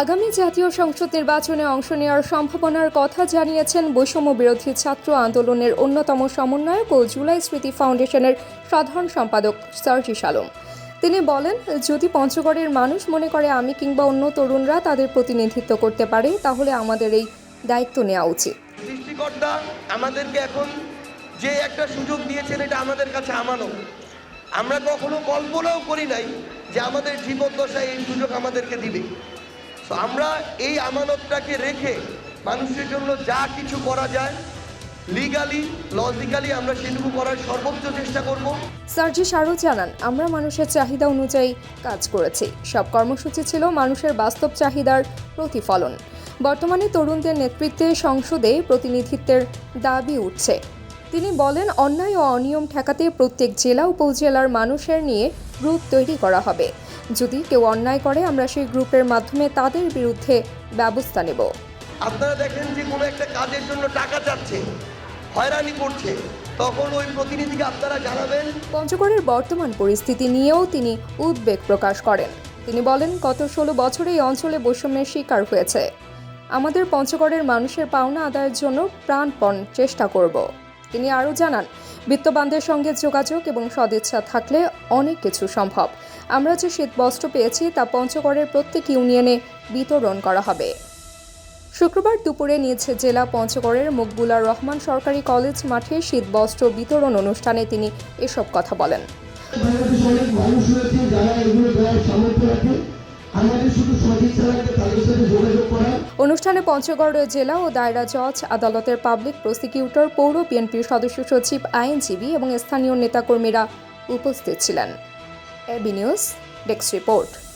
আগামী জাতীয় সংসদ নির্বাচনে অংশ নেওয়ার সম্ভাবনার কথা জানিয়েছেন বৈষম্য বিরোধী ছাত্র আন্দোলনের অন্যতম সমন্বয়ক ও জুলাই স্মৃতি ফাউন্ডেশনের সাধারণ সম্পাদক সার্জিস আলম তিনি বলেন, যদি পঞ্চগড়ের মানুষ মনে করে আমি কিংবা অন্য তরুণরা তাদের প্রতিনিধিত্ব করতে পারে, তাহলে আমাদের এই দায়িত্ব নেওয়া উচিত। আমাদেরকে এখন যে একটা সুযোগ দিয়েছেন, এটা আমাদের কাছে আমানত। আমরা কখনো কল্পনাও করি নাই যে আমাদের জীবদ্দশায় এই সুযোগ আমাদেরকে দিবে। তো আমরা এই আমানতটাকে রেখে মানুষের জন্য যা কিছু করা যায় লিগালি লজিক্যালি আমরা সেটুকু করার সর্বোচ্চ চেষ্টা করব। সার্জিস আরও জানান, আমরা মানুষের চাহিদা অনুযায়ী কাজ করেছি। সব কর্মসূচি ছিল মানুষের বাস্তব চাহিদার প্রতিফলন। বর্তমানে তরুণদের নেতৃত্বে সংসদে প্রতিনিধিত্বের দাবি উঠছে। তিনি বলেন, অন্যায় ও অনিয়ম ঠেকাতে প্রত্যেক জেলা, উপজেলার মানুষের নিয়ে গ্রুপ তৈরি করা হবে। যদি কেউ অন্যায় করে আমরা সেই গ্রুপের মাধ্যমে তাদের বিরুদ্ধে ব্যবস্থা নেব। আপনারা দেখেন যে কোনো একটা কাজের জন্য টাকা চাচ্ছে হয়রানি করছে তখন ওই প্রতিনিধিকে আপনারা জানাবেন। পঞ্চগড়ের বর্তমান পরিস্থিতি নিয়েও তিনি উদ্বেগ প্রকাশ করেন। তিনি বলেন গত ষোলো বছরে এই অঞ্চলে বৈষম্যের শিকার হয়েছে। আমাদের পঞ্চগড়ের মানুষের পাওনা আদায়ের জন্য প্রাণপণ চেষ্টা করব। তিনি আরও জানান, বিত্তবানদের সঙ্গে যোগাযোগ এবং সদিচ্ছা থাকলে অনেক কিছু সম্ভব। আমরা যে শীতবস্ত্র পেয়েছি তা পঞ্চগড়ের প্রত্যেক ইউনিয়নে বিতরণ করা হবে। শুক্রবার দুপুরে নিজ জেলা পঞ্চগড়ের মকবুলার রহমান সরকারি কলেজ মাঠে শীতবস্ত্র বিতরণ অনুষ্ঠানে তিনি এসব কথা বলেন। অনুষ্ঠানে পঞ্চগড় জেলা ও দায়রা জজ, আদালতের পাবলিক প্রসিকিউটর, পৌর বিএনপির সদস্য সচিব, আইনজীবী এবং স্থানীয় নেতাকর্মীরা উপস্থিত ছিলেন। AB news, desk report.